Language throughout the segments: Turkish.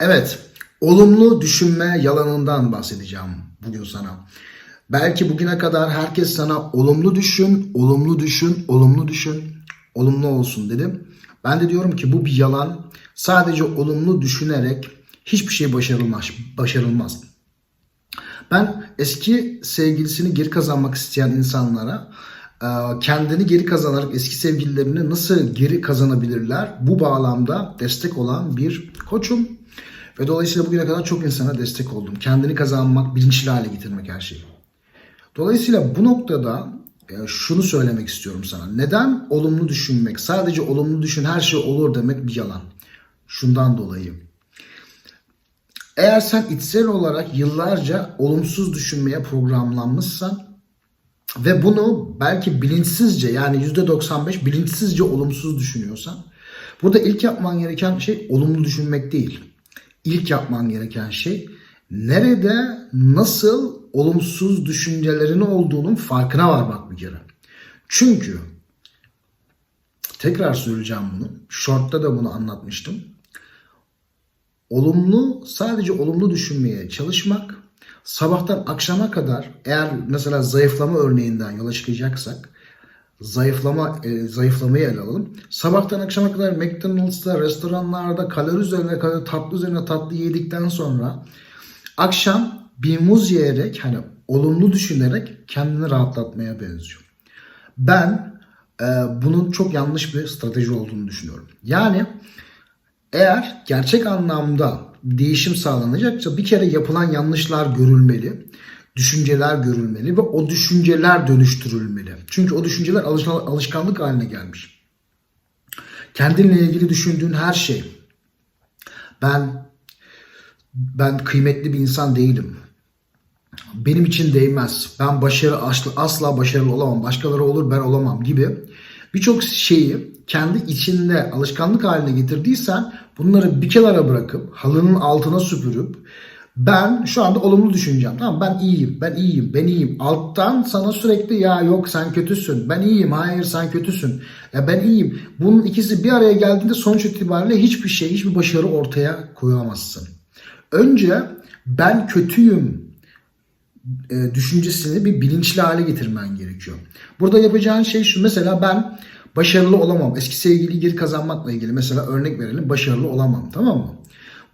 Evet, olumlu düşünme yalanından bahsedeceğim bugün sana. Belki bugüne kadar herkes sana olumlu düşün, olumlu düşün, olumlu düşün, olumlu olsun dedim. Ben de diyorum ki bu bir yalan. Sadece olumlu düşünerek hiçbir şey başarılmaz. başarılmaz. Ben eski sevgilisini geri kazanmak isteyen insanlara e, kendini geri kazanarak eski sevgililerini nasıl geri kazanabilirler bu bağlamda destek olan bir koçum. Ve dolayısıyla bugüne kadar çok insana destek oldum. Kendini kazanmak, bilinçli hale getirmek her şeyi. Dolayısıyla bu noktada e, şunu söylemek istiyorum sana. Neden olumlu düşünmek, sadece olumlu düşün her şey olur demek bir yalan. Şundan dolayı. Eğer sen içsel olarak yıllarca olumsuz düşünmeye programlanmışsan ve bunu belki bilinçsizce yani %95 bilinçsizce olumsuz düşünüyorsan burada ilk yapman gereken şey olumlu düşünmek değil. İlk yapman gereken şey nerede nasıl olumsuz düşüncelerin olduğunun farkına varmak bir kere. Çünkü tekrar söyleyeceğim bunu. Short'ta da bunu anlatmıştım. Olumlu sadece olumlu düşünmeye çalışmak sabahtan akşama kadar eğer mesela zayıflama örneğinden yola çıkacaksak zayıflama e, zayıflamayı ele alalım. Sabahtan akşama kadar McDonald's'ta, restoranlarda kalori üzerine kalori, tatlı üzerine tatlı yedikten sonra akşam bir muz yiyerek hani olumlu düşünerek kendini rahatlatmaya benziyor. Ben e, bunun çok yanlış bir strateji olduğunu düşünüyorum. Yani eğer gerçek anlamda değişim sağlanacaksa bir kere yapılan yanlışlar görülmeli, düşünceler görülmeli ve o düşünceler dönüştürülmeli. Çünkü o düşünceler alışkanlık haline gelmiş. Kendinle ilgili düşündüğün her şey. Ben ben kıymetli bir insan değilim. Benim için değmez. Ben başarı asla başarılı olamam. Başkaları olur ben olamam gibi birçok şeyi kendi içinde alışkanlık haline getirdiysen bunları bir kenara bırakıp halının altına süpürüp ben şu anda olumlu düşüneceğim. Tamam ben iyiyim, ben iyiyim, ben iyiyim. Alttan sana sürekli ya yok sen kötüsün, ben iyiyim, hayır sen kötüsün. Ya ben iyiyim. Bunun ikisi bir araya geldiğinde sonuç itibariyle hiçbir şey, hiçbir başarı ortaya koyamazsın. Önce ben kötüyüm e, düşüncesini bir bilinçli hale getirmen gerekiyor. Burada yapacağın şey şu. Mesela ben başarılı olamam. Eski sevgiliyi geri kazanmakla ilgili mesela örnek verelim. Başarılı olamam. Tamam mı?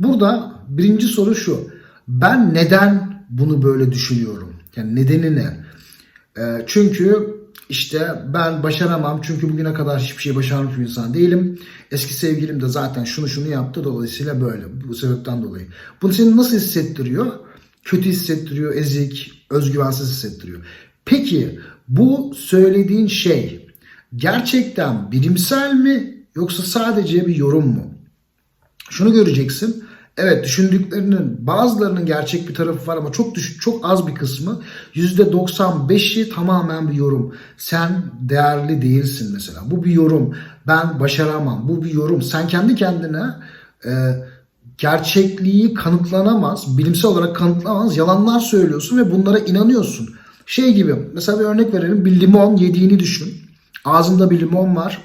Burada birinci soru şu. Ben neden bunu böyle düşünüyorum? Yani nedeni ne? E, çünkü işte ben başaramam çünkü bugüne kadar hiçbir şey başarmış bir insan değilim. Eski sevgilim de zaten şunu şunu yaptı dolayısıyla böyle. Bu sebepten dolayı. Bunu seni nasıl hissettiriyor? Kötü hissettiriyor, ezik, özgüvensiz hissettiriyor. Peki bu söylediğin şey gerçekten bilimsel mi yoksa sadece bir yorum mu? Şunu göreceksin. Evet düşündüklerinin bazılarının gerçek bir tarafı var ama çok düşük, çok az bir kısmı %95'i tamamen bir yorum. Sen değerli değilsin mesela. Bu bir yorum. Ben başaramam. Bu bir yorum. Sen kendi kendine e, gerçekliği kanıtlanamaz, bilimsel olarak kanıtlanamaz yalanlar söylüyorsun ve bunlara inanıyorsun. Şey gibi mesela bir örnek verelim bir limon yediğini düşün. Ağzında bir limon var.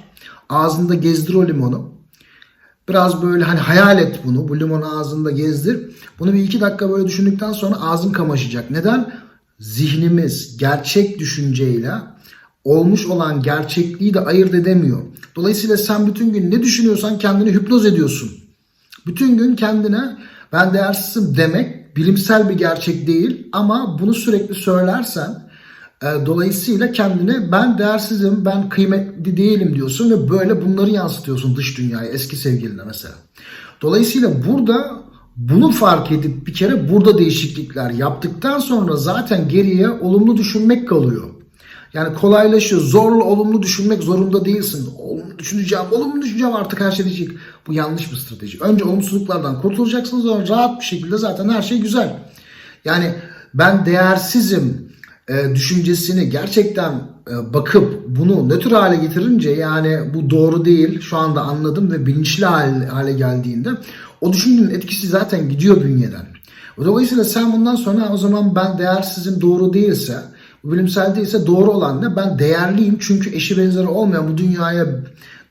Ağzında gezdir o limonu. Biraz böyle hani hayal et bunu. Bu limonu ağzında gezdir. Bunu bir iki dakika böyle düşündükten sonra ağzın kamaşacak. Neden? Zihnimiz gerçek düşünceyle olmuş olan gerçekliği de ayırt edemiyor. Dolayısıyla sen bütün gün ne düşünüyorsan kendini hipnoz ediyorsun. Bütün gün kendine ben değersizim demek bilimsel bir gerçek değil ama bunu sürekli söylersen dolayısıyla kendine ben değersizim, ben kıymetli değilim diyorsun ve böyle bunları yansıtıyorsun dış dünyaya eski sevgiline mesela. Dolayısıyla burada bunu fark edip bir kere burada değişiklikler yaptıktan sonra zaten geriye olumlu düşünmek kalıyor. Yani kolaylaşıyor. Zorla olumlu düşünmek zorunda değilsin. Olumlu düşüneceğim, olumlu düşüneceğim artık her şey diyecek. Bu yanlış bir strateji. Önce olumsuzluklardan kurtulacaksınız sonra rahat bir şekilde zaten her şey güzel. Yani ben değersizim e, düşüncesini gerçekten e, bakıp bunu nötr hale getirince yani bu doğru değil şu anda anladım ve bilinçli hale, hale geldiğinde o düşüncenin etkisi zaten gidiyor bünyeden. Dolayısıyla sen bundan sonra o zaman ben değersizim doğru değilse bilimsel değilse doğru olan ne? Ben değerliyim çünkü eşi benzeri olmayan bu dünyaya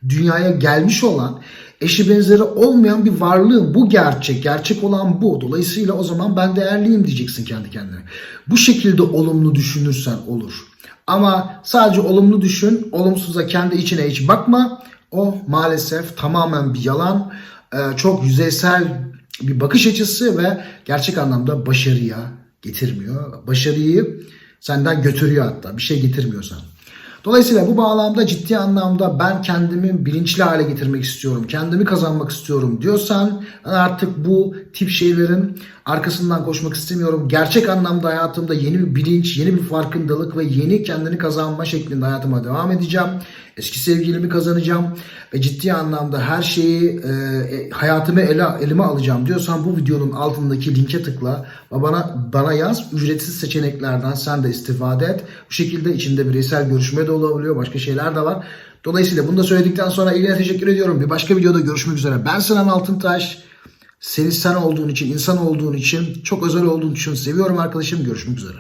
dünyaya gelmiş olan eşi benzeri olmayan bir varlığım. Bu gerçek. Gerçek olan bu. Dolayısıyla o zaman ben değerliyim diyeceksin kendi kendine. Bu şekilde olumlu düşünürsen olur. Ama sadece olumlu düşün, olumsuza kendi içine hiç bakma. O maalesef tamamen bir yalan. Ee, çok yüzeysel bir bakış açısı ve gerçek anlamda başarıya getirmiyor. Başarıyı senden götürüyor hatta. Bir şey getirmiyorsan. Dolayısıyla bu bağlamda ciddi anlamda ben kendimi bilinçli hale getirmek istiyorum, kendimi kazanmak istiyorum diyorsan artık bu tip şeylerin arkasından koşmak istemiyorum. Gerçek anlamda hayatımda yeni bir bilinç, yeni bir farkındalık ve yeni kendini kazanma şeklinde hayatıma devam edeceğim. Eski sevgilimi kazanacağım ve ciddi anlamda her şeyi e, e, hayatımı ele, elime alacağım diyorsan bu videonun altındaki linke tıkla ve bana bana yaz. Ücretsiz seçeneklerden sen de istifade et. Bu şekilde içinde bireysel görüşme de olabiliyor. Başka şeyler de var. Dolayısıyla bunu da söyledikten sonra ilgine teşekkür ediyorum. Bir başka videoda görüşmek üzere. Ben Sinan Altıntaş. Seni sen olduğun için, insan olduğun için, çok özel olduğun için seviyorum arkadaşım. Görüşmek üzere.